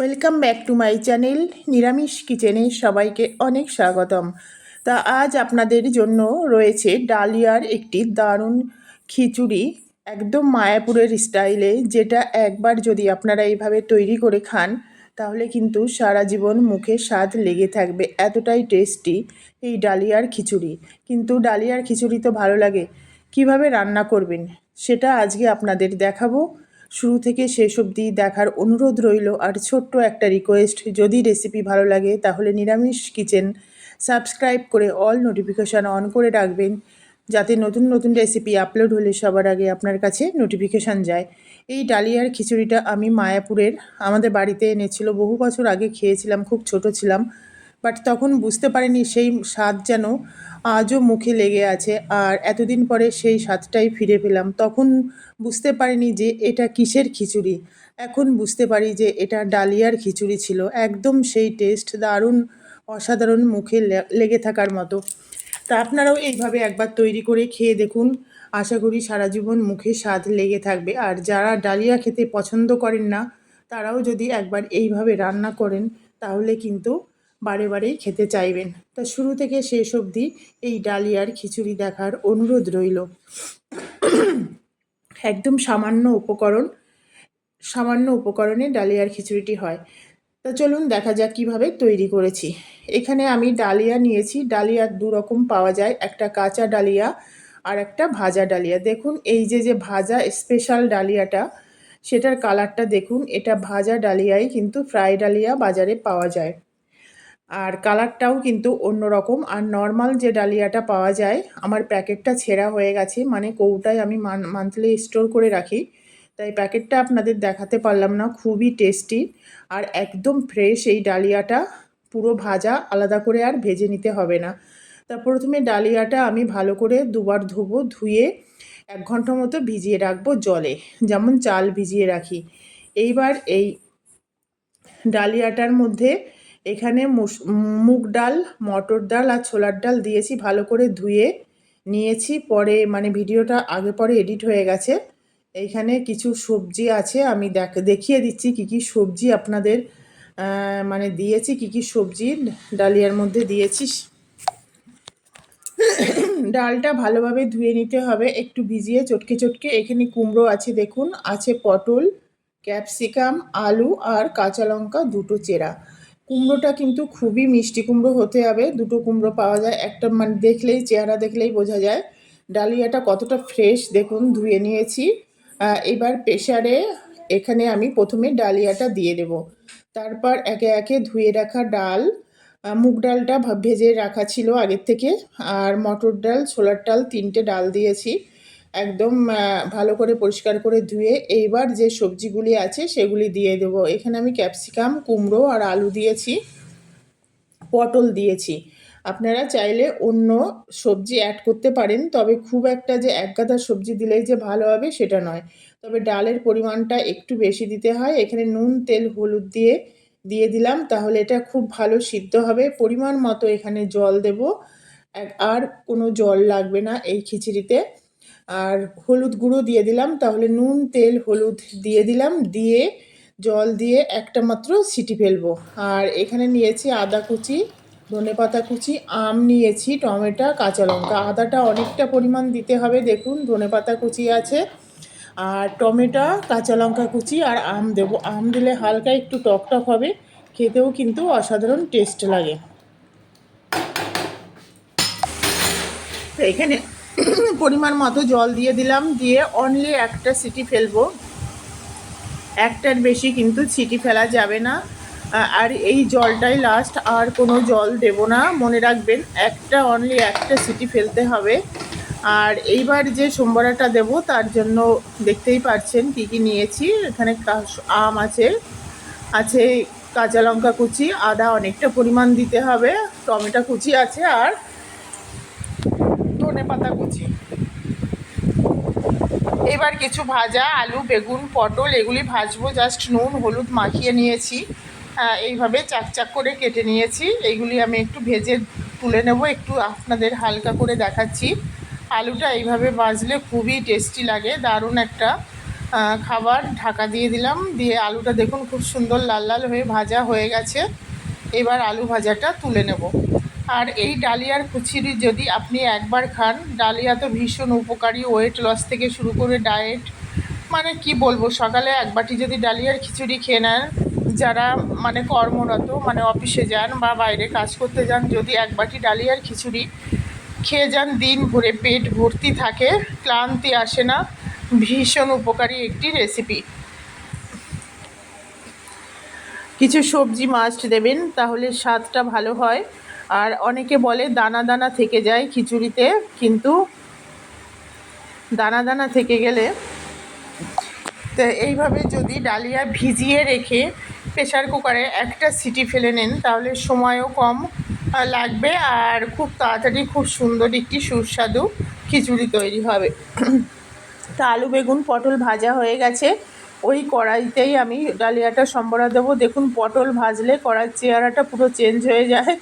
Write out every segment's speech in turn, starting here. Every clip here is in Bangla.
Welcome back to my channel Niramish কিচেনে সবাইকে অনেক স্বাগতম। তা আজ আপনাদের জন্য রয়েছে ডালিয়ার একটি দারুণ খিচুড়ি একদম মায়াপুরের স্টাইলে, যেটা একবার যদি আপনারা এইভাবে তৈরি করে খান, তাহলে কিন্তু সারা জীবন মুখে স্বাদ লেগে থাকবে, এতটাই টেস্টি এই ডালিয়ার খিচুড়ি। কিন্তু ডালিয়ার খিচুড়ি তো ভালো লাগে, কীভাবে রান্না করবেন সেটা আজকে আপনাদের দেখাবো। শুরু থেকে শেষ অবধি দেখার অনুরোধ রইল আর ছোট্ট একটা রিকোয়েস্ট যদি রেসিপি ভালো লাগে তাহলে নিরামিষ কিচেন সাবস্ক্রাইব করে অল নোটিফিকেশান অন করে রাখবেন, যাতে নতুন নতুন রেসিপি আপলোড হলে সবার আগে আপনার কাছে নোটিফিকেশান যায়। এই ডালিয়ার খিচুড়িটা আমি মায়াপুরের, আমাদের বাড়িতে এনেছিল বহু বছর আগে, খেয়েছিলাম, খুব ছোট ছিলাম। বাট তখন বুঝতে পারিনি সেই স্বাদ যেন আজও মুখে লেগে আছে আর এতদিন পরে সেই স্বাদটাই ফিরে পেলাম। তখন বুঝতে পারিনি যে এটা কিসের খিচুড়ি। এখন বুঝতে পারি যে এটা ডালিয়ার খিচুড়ি ছিল। একদম সেই টেস্ট দারুণ, অসাধারণ মুখে লেগে থাকার মতো। তা আপনারাও এইভাবে একবার তৈরি করে খেয়ে দেখুন। আশা করি সারা জীবন মুখে স্বাদ লেগে থাকবে। আর যারা ডালিয়া খেতে পছন্দ করেন না, তারাও যদি একবার এইভাবে রান্না করেন, তাহলে কিন্তু বারে বারেই খেতে চাইবেন। তা শুরু থেকে শেষ অবধি এই ডালিয়ার খিচুড়ি দেখার অনুরোধ রইল। একদম সামান্য উপকরণ, সামান্য উপকরণে ডালিয়ার খিচুড়িটি হয়। তা চলুন দেখা যাক কীভাবে তৈরি করেছি। এখানে আমি ডালিয়া নিয়েছি। ডালিয়া দু রকম পাওয়া যায়। একটা কাঁচা ডালিয়া আর একটা ভাজা ডালিয়া। দেখুন, এই যে যে ভাজা স্পেশাল ডালিয়াটা, সেটার কালারটা দেখুন। এটা ভাজা ডালিয়াই কিন্তু ফ্রাই ডালিয়া বাজারে পাওয়া যায়। আর কালারটাও কিন্তু অন্য রকম আর নর্মাল যে ডালিয়াটা পাওয়া যায়, আমার প্যাকেটটা ছেঁড়া হয়ে গেছে মানে কৌটায় আমি মান্থলি স্টোর করে রাখি। তাই প্যাকেটটা আপনাদের দেখাতে পারলাম না, খুবই টেস্টি আর একদম ফ্রেশ এই ডালিয়াটা, পুরো ভাজা, আলাদা করে আর ভেজে নিতে হবে না। তা প্রথমে ডালিয়াটা আমি ভালো করে দুবার ধোবো, ধুয়ে এক ঘণ্টা মতো ভিজিয়ে রাখব জলে, যেমন চাল ভিজিয়ে রাখি। এইবার এই ডালিয়াটার মধ্যে এখানে মুগ ডাল, মটর ডাল আর ছোলার ডাল দিয়েছি ভালো করে ধুয়ে নিয়েছি। পরে মানে ভিডিওটা আগে পরে এডিট হয়ে গেছে। এইখানে কিছু সবজি আছে, আমি দেখ, দেখিয়ে দিচ্ছি কি কি সবজি আপনাদের মানে দিয়েছি, কি কি সবজি ডালিয়ার মধ্যে দিয়েছি। ডালটা ভালোভাবে ধুয়ে নিতে হবে, একটু ভিজিয়ে চটকে চটকে। এখানে কুমড়ো আছে, দেখুন, আছে পটল, ক্যাপসিকাম, আলু আর কাঁচা লঙ্কা দুটো চেরা। কুমড়োটা কিন্তু খুবই মিষ্টি কুমড়ো হতে হবে। দুটো কুমড়ো পাওয়া যায়। একটা মানে দেখলেই, চেহারা দেখলেই বোঝা যায়। ডালিয়াটা কতটা ফ্রেশ দেখুন, ধুয়ে নিয়েছি। এবার প্রেশারে এখানে আমি প্রথমে ডালিয়াটা দিয়ে দেব। তারপর একে একে ধুয়ে রাখা ডাল। মুগ ডালটা ভেজে রাখা ছিল আগের থেকে। আর মটর ডাল, ছোলার ডাল তিনটে ডাল দিয়েছি। একদম ভালো করে পরিষ্কার করে ধুয়ে এইবার যে সবজিগুলি আছে সেগুলি দিয়ে দেব। এখানে আমি ক্যাপসিকাম, কুমড়ো আর আলু দিয়েছি, পটল দিয়েছি। আপনারা চাইলে অন্য সবজি অ্যাড করতে পারেন, তবে খুব একটা যে এক গাদা সবজি দিলেই যে ভালো হবে সেটা নয়। তবে ডালের পরিমাণটা একটু বেশি দিতে হয়। এখানে নুন, তেল, হলুদ দিয়ে দিয়ে দিলাম, তাহলে এটা খুব ভালো সিদ্ধ হবে। পরিমাণ মতো এখানে জল দেব। আর কোনো জল লাগবে না এই খিচুড়িতে। আর হলুদ গুঁড়ো দিয়ে দিলাম, তাহলে নুন, তেল, হলুদ দিয়ে দিলাম, দিয়ে জল দিয়ে একটা মাত্র সিটি ফেলব। আর এখানে নিয়েছি আদা কুচি, ধনে পাতা কুচি, আম নিয়েছি, টমেটো, কাঁচা লঙ্কা। আদাটা অনেকটা পরিমাণ দিতে হবে, দেখুন, ধনে পাতা কুচি আছে, আর টমেটো, কাঁচা লঙ্কা কুচি আর আম দেবো। আম দিলে হালকা একটু টক টক হবে, খেতেও কিন্তু অসাধারণ টেস্ট লাগে। এখানে পরিমাণ মতো জল দিয়ে দিলাম, দিয়ে অনলি একটা সিটি ফেলব। একটার বেশি কিন্তু সিটি ফেলা যাবে না। আর এই জলটাই লাস্ট আর কোনো জল দেব না, মনে রাখবেন, একটা অনলি একটা সিটি ফেলতে হবে। আর এইবার যে সোমবারাটা দেব, তার জন্য দেখতেই পাচ্ছেন কি কি নিয়েছি। এখানে আম আছে আছে কাঁচা লঙ্কা কুচি, আদা অনেকটা পরিমাণ দিতে হবে, টমেটো কুচি আছে, আর ধনে পাতা কুচি। এবার কিছু ভাজা, আলু, বেগুন, পটল, এগুলি ভাজবো। জাস্ট নুন, হলুদ মাখিয়ে নিয়েছি। এইভাবে চাক চাক করে কেটে নিয়েছি। এইগুলি আমি একটু ভেজে তুলে নেব, একটু আপনাদের হালকা করে দেখাচ্ছি। আলুটা এইভাবে ভাজলে খুবই টেস্টি লাগে, দারুণ একটা খাবার। ঢাকা দিয়ে দিলাম, দিয়ে আলুটা দেখুন খুব সুন্দর লাল লাল হয়ে ভাজা হয়ে গেছে। এবার আলু ভাজাটা তুলে নেব। আর এই ডালিয়ার কুচিরি যদি আপনি একবার খান, ডালিয়া তো ভীষণ উপকারী ওয়েট লস থেকে শুরু করে ডায়েট মানে কি বলব, সকালে এক বাটি যদি ডালিয়ার খিচুড়ি খেয়ে নেন, যারা মানে কর্মরত মানে অফিসে যান বা বাইরে কাজ করতে যান, যদি এক বাটি ডালিয়ার খিচুড়ি খেয়ে যান, দিন ভরে পেট ভর্তি থাকে, ক্লান্তি আসে না, ভীষণ উপকারী একটি রেসিপি কিছু সবজি মাস্ট দেবেন, তাহলে স্বাদটা ভালো হয়। আর অনেকে বলে দানা দানা থেকে যায় খিচুড়িতে, কিন্তু দানা দানা থেকে গেলে তো এইভাবে যদি ডালিয়া ভিজিয়ে রেখে প্রেশার কুকারে একটা সিটি ফেলে নেন, তাহলে সময়ও কম লাগবে আর খুব তাড়াতাড়ি খুব সুন্দর একটি সুস্বাদু খিচুড়ি তৈরি হবে। তা আলু, বেগুন, পটল ভাজা হয়ে গেছে। ওই কড়াইতেই আমি ডালিয়াটা সম্বরা দেবো। দেখুন, পটল ভাজলে কড়াইয়ের চেহারাটা পুরো চেঞ্জ হয়ে যায়।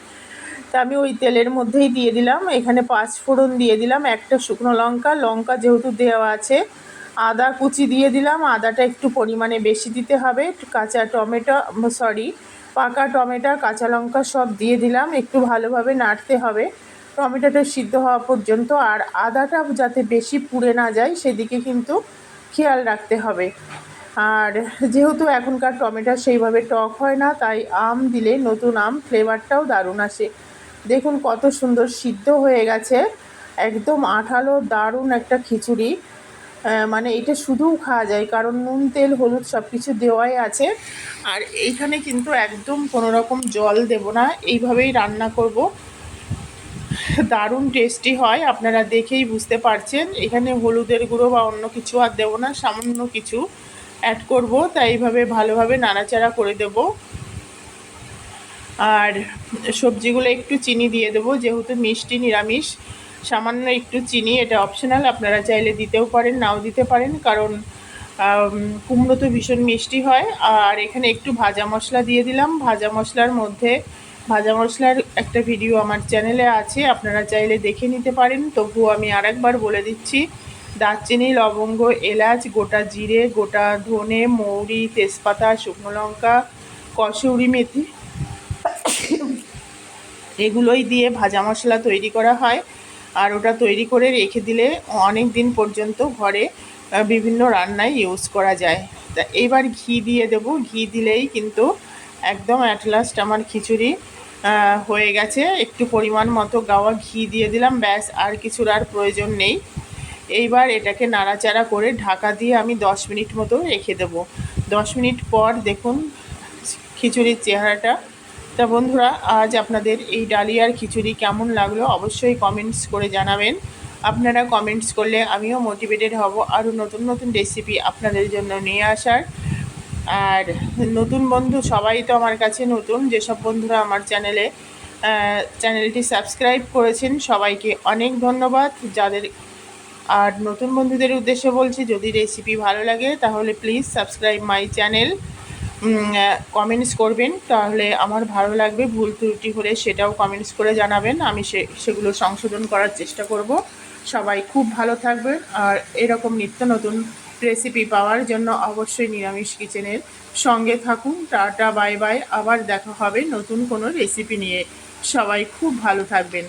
তা আমি ওই তেলের মধ্যেই দিয়ে দিলাম। এখানে পাঁচ ফোড়ন দিয়ে দিলাম, একটা শুকনো লঙ্কা। লঙ্কা যেহেতু দেওয়া আছে, আদা কুচি দিয়ে দিলাম। আদাটা একটু পরিমাণে বেশি দিতে হবে। কাঁচা টমেটো, সরি, পাকা টমেটো, কাঁচা লঙ্কা সব দিয়ে দিলাম। একটু ভালোভাবে নাড়তে হবে। টমেটোটা সিদ্ধ হওয়া পর্যন্ত আর আদাটা যাতে বেশি পুড়ে না যায়, সেদিকে কিন্তু খেয়াল রাখতে হবে। আর যেহেতু এখনকার টমেটো সেইভাবে টক হয় না, তাই আম দিলে নতুন আম ফ্লেভারটাও দারুণ আসে। দেখুন কত সুন্দর সিদ্ধ হয়ে গেছে। একদম আঠালো দারুণ একটা খিচুড়ি। মানে এটা শুধুও খাওয়া যায়, কারণ নুন, তেল, হলুদ সব কিছু দেওয়াই আছে। আর এইখানে কিন্তু একদম কোনো রকম জল দেব না, এইভাবেই রান্না করব। দারুণ টেস্টি হয়, আপনারা দেখেই বুঝতে পারছেন। এখানে হলুদের গুঁড়ো বা অন্য কিছু আর দেবো না, সামান্য কিছু অ্যাড করব, তাই এইভাবে ভালোভাবে নাড়াচাড়া করে দেব। আর সবজিগুলো একটু চিনি দিয়ে দেবো, যেহেতু মিষ্টি নিরামিষ, সামান্য একটু চিনি, এটা অপশনাল আপনারা চাইলে দিতেও পারেন, নাও দিতে পারেন, কারণ কুমড়ো তো ভীষণ মিষ্টি হয়, আর এখানে একটু ভাজা মশলা দিয়ে দিলাম, ভাজা মশলার মধ্যে, ভাজা মশলার একটা ভিডিও আমার চ্যানেলে আছে, আপনারা চাইলে দেখে নিতে পারেন, তবুও আমি আরেকবার বলে দিচ্ছি, দারচিনি, লবঙ্গ, এলাচ, গোটা জিরে, গোটা ধনে, মৌরি, তেজপাতা, শুকনো লঙ্কা, কসৌরি মেথি এগুলোই দিয়ে ভাজা মশলা তৈরি করা হয়। আর ওটা তৈরি করে রেখে দিলে অনেক দিন পর্যন্ত ঘরে বিভিন্ন রান্নায় ইউজ করা যায়। তা এবার ঘি দিয়ে দেব। ঘি দিলেই কিন্তু একদম অ্যাট লাস্ট আমার খিচুড়ি হয়ে গেছে। একটু পরিমাণ মতো গাওয়া ঘি দিয়ে দিলাম, ব্যাস, আর কিছুর আর প্রয়োজন নেই। এইবার এটাকে নাড়াচাড়া করে ঢাকা দিয়ে আমি দশ মিনিট মতো রেখে দেবো। দশ মিনিট পর দেখুন, খিচুড়ির চেহারাটা তা বন্ধুরা, আজ আপনাদের এই ডালিয়ার খিচুড়ি কেমন লাগল অবশ্যই কমেন্টস করে জানাবেন। আপনারা কমেন্টস করলে আমিও মোটিভেটেড হব আরও নতুন নতুন রেসিপি আপনাদের জন্য নিয়ে আসার। আর নতুন বন্ধু সবাই তো আমার কাছে নতুন, যেসব বন্ধুরা আমার চ্যানেলে চ্যানেলটি সাবস্ক্রাইব করেছেন, সবাইকে অনেক ধন্যবাদ। যাদের আর নতুন বন্ধুদের উদ্দেশ্যে বলছি, যদি রেসিপি ভালো লাগে তাহলে please subscribe my channel comments করবেন, তাহলে আমার ভালো লাগবে। ভুল ত্রুটি হলে সেটাও কমেন্টস করে জানাবেন। আমি সে, সেগুলো সংশোধন করার চেষ্টা করব। সবাই খুব ভালো থাকবেন। আর এরকম নিত্য নতুন রেসিপি পাওয়ার জন্য অবশ্যই নিরামিষ কিচেনের সঙ্গে থাকুন। টাটা বাই বাই আবার দেখা হবে নতুন কোনো রেসিপি নিয়ে। সবাই খুব ভালো থাকবেন।